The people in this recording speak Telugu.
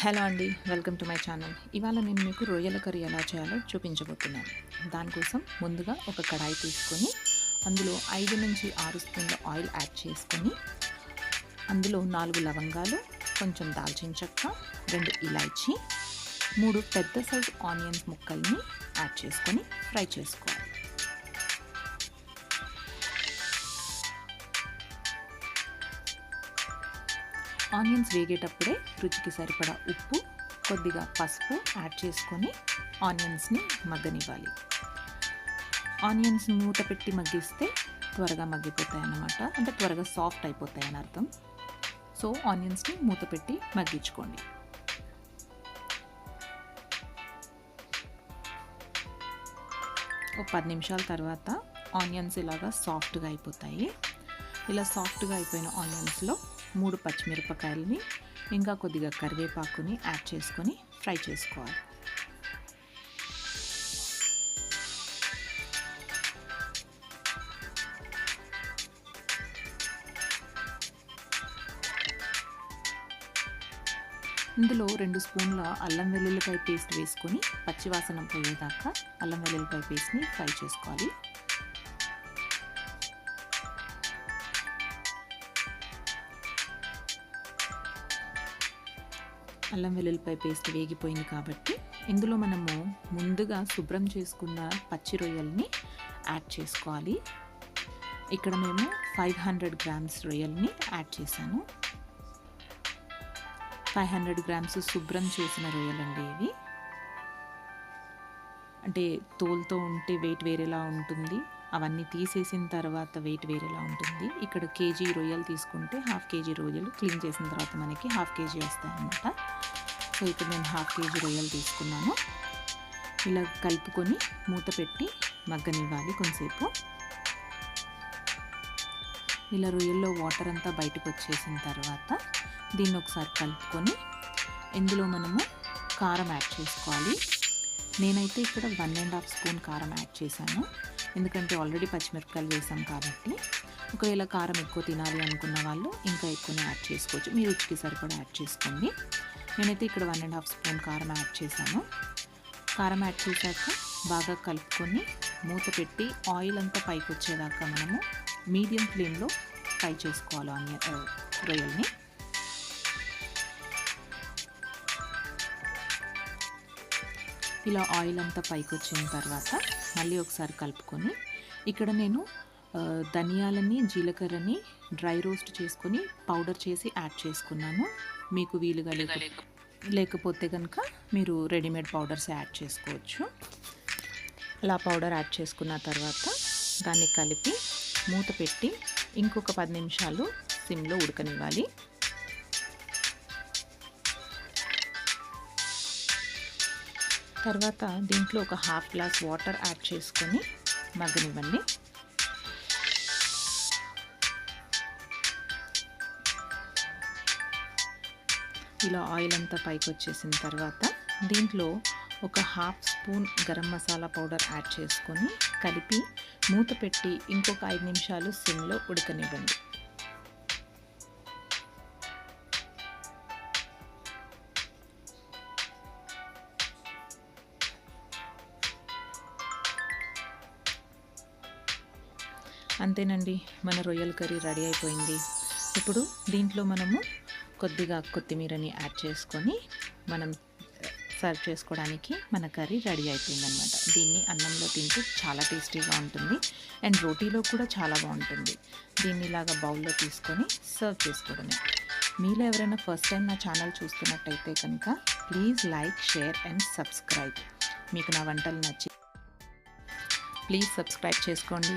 హలో అండి వెల్కమ్ టు మై ఛానల్. ఇవాళ నేను మీకు రొయ్యల కర్రీ ఎలా చేయాలో చూపించబోతున్నాను. దానికోసం ముందుగా ఒక కడాయి తీసుకొని అందులో ఐదు నుంచి ఆరు స్పూన్ల ఆయిల్ యాడ్ చేసుకొని అందులో నాలుగు లవంగాలు కొంచెం దాల్చిన చెక్క రెండు ఇలాచి మూడు పెద్ద సైజ్ ఆనియన్స్ ముక్కల్ని యాడ్ చేసుకొని ఫ్రై చేసుకోవాలి. ఆనియన్స్ వేగేటప్పుడే రుచికి సరిపడా ఉప్పు కొద్దిగా పసుపు యాడ్ చేసుకొని ఆనియన్స్ని మగ్గనివ్వాలి. ఆనియన్స్ మూత పెట్టి మగ్గిస్తే త్వరగా మగ్గిపోతాయి అన్నమాట. అంటే త్వరగా సాఫ్ట్ అయిపోతాయి అని అర్థం. సో ఆనియన్స్ని మూత పెట్టి మగ్గించుకోండి. ఒక పది నిమిషాల తర్వాత ఆనియన్స్ ఇలాగా సాఫ్ట్గా అయిపోతాయి. ఇలా సాఫ్ట్గా అయిపోయిన ఆనియన్స్లో మూడు పచ్చిమిరపకాయలని ఇంకా కొద్దిగా కరివేపాకుని యాడ్ చేసుకొని ఫ్రై చేసుకోవాలి. ఇందులో రెండు స్పూన్ల అల్లం వెల్లుల్లిపాయ పేస్ట్ వేసుకొని పచ్చివాసన పోయేదాకా అల్లం వెల్లుల్లిపాయ పేస్ట్ని ఫ్రై చేసుకోవాలి. అల్లం వెల్లుల్లిపాయ పేస్ట్ వేగిపోయింది కాబట్టి ఇందులో మనము ముందుగా శుభ్రం చేసుకున్న పచ్చి రొయ్యల్ని యాడ్ చేసుకోవాలి. ఇక్కడ మేము ఫైవ్ హండ్రెడ్ గ్రామ్స్ రొయ్యల్ని యాడ్ చేశాను. ఫైవ్ హండ్రెడ్ గ్రామ్స్ శుభ్రం చేసిన రొయ్యలండి ఇవి. అంటే తోలుతో ఉంటే వెయిట్ వేరేలా ఉంటుంది. అవన్నీ తీసేసిన తర్వాత వెయిట్ వేరేలా ఉంటుంది. ఇక్కడ కేజీ రొయ్యలు తీసుకుంటే హాఫ్ కేజీ రొయ్యలు క్లీన్ చేసిన తర్వాత మనకి హాఫ్ కేజీ వస్తాయన్నమాట. సో ఇక్కడ నేను హాఫ్ కేజీ రొయ్యలు తీసుకున్నాను. ఇలా కలుపుకొని మూత పెట్టి మగ్గనివ్వాలి కొంతసేపు. ఇలా రొయ్యల్లో వాటర్ అంతా బయటకు వచ్చేసిన తర్వాత దీన్ని ఒకసారి కలుపుకొని ఇందులో మనము కారం యాడ్ చేసుకోవాలి. నేనైతే ఇక్కడ వన్ అండ్ హాఫ్ స్పూన్ కారం యాడ్ చేశాను. ఎందుకంటే ఆల్రెడీ పచ్చిమిరపకాయలు వేసాం కాబట్టి ఒకవేళ కారం ఎక్కువ తినాలి అనుకున్న వాళ్ళు ఇంకా ఎక్కువనే యాడ్ చేసుకోవచ్చు. మీ రుచికి సరిపడా యాడ్ చేసుకోండి. నేనైతే ఇక్కడ వన్ అండ్ హాఫ్ స్పూన్ కారం యాడ్ చేశాను. కారం యాడ్ చేశాక బాగా కలుపుకొని మూత పెట్టి ఆయిల్ అంతా పైకి వచ్చేదాకా మనము మీడియం ఫ్లేమ్లో ఫ్రై చేసుకోవాలి ఆనియన్ రొయ్యల్ని. ఇలా ఆయిల్ అంతా పైకి వచ్చిన తర్వాత మళ్ళీ ఒకసారి కలుపుకొని ఇక్కడ నేను ధనియాలని జీలకర్రని డ్రై రోస్ట్ చేసుకొని పౌడర్ చేసి యాడ్ చేసుకున్నాను. మీకు వీలుగా లేక లేకపోతే కనుక మీరు రెడీమేడ్ పౌడర్స్ యాడ్ చేసుకోవచ్చు. అలా పౌడర్ యాడ్ చేసుకున్న తర్వాత దాన్ని కలిపి మూత పెట్టి ఇంకొక పది నిమిషాలు సిమ్లో ఉడకనివ్వాలి. తర్వాత దీంట్లో ఒక హాఫ్ గ్లాస్ వాటర్ యాడ్ చేసుకొని మగ్గనివ్వండి. ఇలా ఆయిల్ అంతా పైకి వచ్చేసిన తర్వాత దీంట్లో ఒక half spoon garam masala powder add చేసుకొని కలిపి మూత పెట్టి ఇంకొక ఐదు నిమిషాలు సిమ్లో ఉడకనివ్వండి. అంతేనండి. మన రొయ్యల కర్రీ రెడీ అయిపోయింది. ఇప్పుడు దీంట్లో మనము కొద్దిగా కొత్తిమీరని యాడ్ చేసుకొని మనం సర్వ్ చేసుకోవడానికి మన కర్రీ రెడీ అయిపోయిందనమాట దీన్ని అన్నంలో తింటే చాలా టేస్టీగా ఉంటుంది. అండ్ రోటీలో కూడా చాలా బాగుంటుంది. దీన్ని ఇలాగా బౌల్లో తీసుకొని సర్వ్ చేసుకోవడమే. మీలో ఎవరైనా ఫస్ట్ టైం నా ఛానల్ చూస్తున్నట్టయితే కనుక please like share and subscribe. మీకు నా వంటలు నచ్చి ప్లీజ్ సబ్స్క్రైబ్ చేసుకోండి.